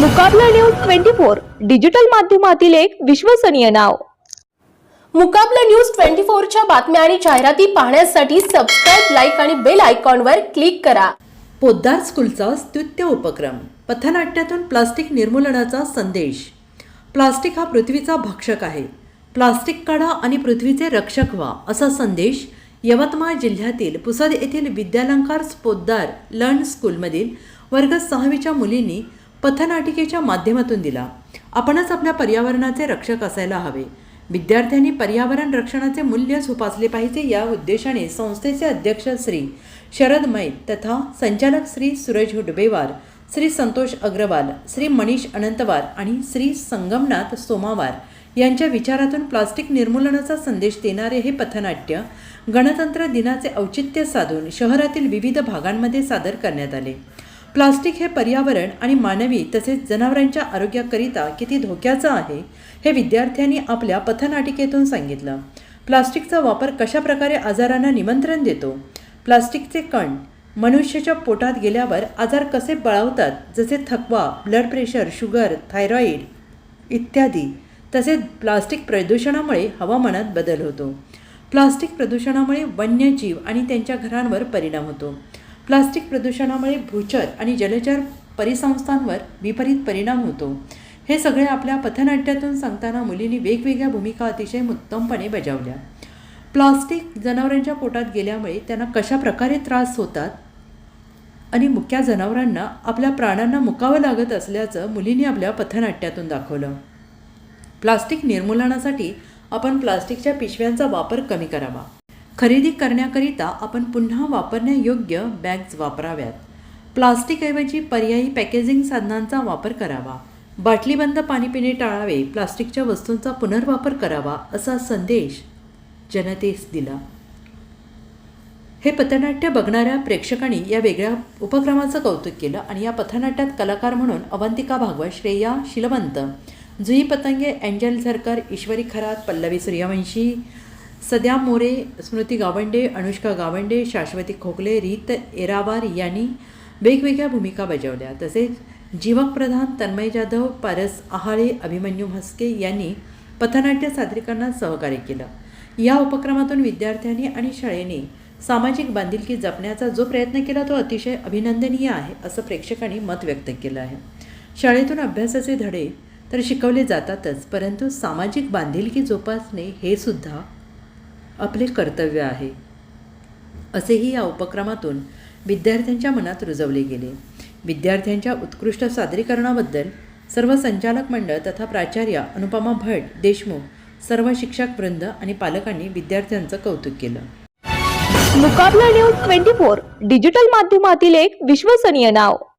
Mukabla news twenty four digital माध्यमातील एक विश्वसनीय नाव. मुकाबला न्यूज ट्वेंटी फोरच्या बातम्या आणि जाहिराती पाहण्यासाठी सबस्क्राईब लाईक आणि बेल आयकॉनवर क्लिक करा. पोद्दार स्कूलचा स्तुत्य उपक्रम पथनाट्यातून प्लास्टिक निर्मूलनाचा संदेश. प्लास्टिक हा पृथ्वीचा भक्षक आहे. प्लास्टिक काढा आणि पृथ्वीचे रक्षक व्हा असा संदेश यवतमाळ जिल्ह्यातील पुसद येथील विद्यालंकार पोद्दार लर्न स्कूलमधील वर्ग सहावीच्या मुलींनी पथनाटिकेच्या माध्यमातून दिला. आपणच आपल्या पर्यावरणाचे रक्षक असायला हवे. विद्यार्थ्यांनी पर्यावरण रक्षणाचे मूल्य जोपासले पाहिजे या उद्देशाने संस्थेचे अध्यक्ष श्री शरद मैत तथा संचालक श्री सुरज हुडबेवार श्री संतोष अग्रवाल श्री मनीष अनंतवार आणि श्री संगमनाथ सोमावार यांच्या विचारातून प्लास्टिक निर्मूलनाचा संदेश देणारे हे पथनाट्य गणतंत्र दिनाचे औचित्य साधून शहरातील विविध भागांमध्ये सादर करण्यात आले. प्लास्टिक हे पर्यावरण आणि मानवी तसेच जनावरांच्या आरोग्याकरिता किती धोक्याचं आहे हे विद्यार्थ्यांनी आपल्या पथनाटिकेतून सांगितलं. प्लास्टिकचा वापर कशाप्रकारे आजारांना निमंत्रण देतो? प्लास्टिकचे कण मनुष्याच्या पोटात गेल्यावर आजार कसे बळावतात जसे थकवा ब्लड प्रेशर शुगर थायरॉईड इत्यादी तसेच प्लास्टिक प्रदूषणामुळे हवामानात बदल होतो. प्लास्टिक प्रदूषणामुळे वन्यजीव आणि त्यांच्या घरांवर परिणाम होतो. प्लास्टिक प्रदूषणामुळे भूचर आणि जलचर परिसंस्थांवर विपरीत परिणाम होतो. हे सगळे आपल्या पथनाट्यातून सांगताना मुलींनी वेगवेगळ्या भूमिका अतिशय उत्तमपणे बजावल्या. प्लास्टिक जनावरांच्या पोटात गेल्यामुळे त्यांना कशा प्रकारे त्रास होतात आणि मुक्या जनावरांना आपल्या प्राणांना मुकावं लागत असल्याचं मुलींनी आपल्या पथनाट्यातून दाखवलं. प्लास्टिक निर्मूलनासाठी आपण प्लास्टिकच्या पिशव्यांचा वापर कमी करावा. खरेदी करण्याकरिता आपण पुन्हा वापरण्यायोग्य बॅग्स वापराव्यात. प्लास्टिकऐवजी पर्यायी पॅकेजिंग साधनांचा वापर करावा. बाटलीबंद पाणी पिणे टाळावे प्लास्टिकच्या वस्तूंचा पुनर्वापर करावा असा संदेश जनतेस दिला. हे पथनाट्य बघणाऱ्या प्रेक्षकांनी या वेगळ्या उपक्रमाचं कौतुक केलं आणि या पथनाट्यात कलाकार म्हणून अवंतिका भागवत श्रेया शिलवंत जुई पतंगे अँजल झरकर ईश्वरी खरात पल्लवी सूर्यवंशी सध्या मोरे स्मृती गावंडे अनुष्का गावंडे शाश्वती खोकले रीत एरावार यांनी वेगवेगळ्या भूमिका बजावल्या. तसेच जीवकप्रधान तन्मय जाधव पारस आहाळे अभिमन्यू भास्के यांनी पथनाट्य सादरीकरणात सहकार्य केलं. या उपक्रमातून विद्यार्थ्यांनी आणि शाळेने सामाजिक बांधिलकी जपण्याचा जो प्रयत्न केला तो अतिशय अभिनंदनीय आहे असं प्रेक्षकांनी मत व्यक्त केलं आहे. शाळेतून अभ्यासाचे धडे तर शिकवले जातातच परंतु सामाजिक बांधिलकी जोपासणे हे सुद्धा आपले कर्तव्य आहे. असेही या उपक्रमातून विद्यार्थ्यांच्या मनात रुजवले गेले. विद्यार्थ्यांच्या उत्कृष्ट सादरीकरणाबद्दल सर्व संचालक मंडळ तथा प्राचार्य अनुपमा भट देशमुख सर्व शिक्षक वृंद आणि पालकांनी विद्यार्थ्यांचं कौतुक केलं. Mukabla news twenty four digital माध्यमातील एक विश्वसनीय नाव.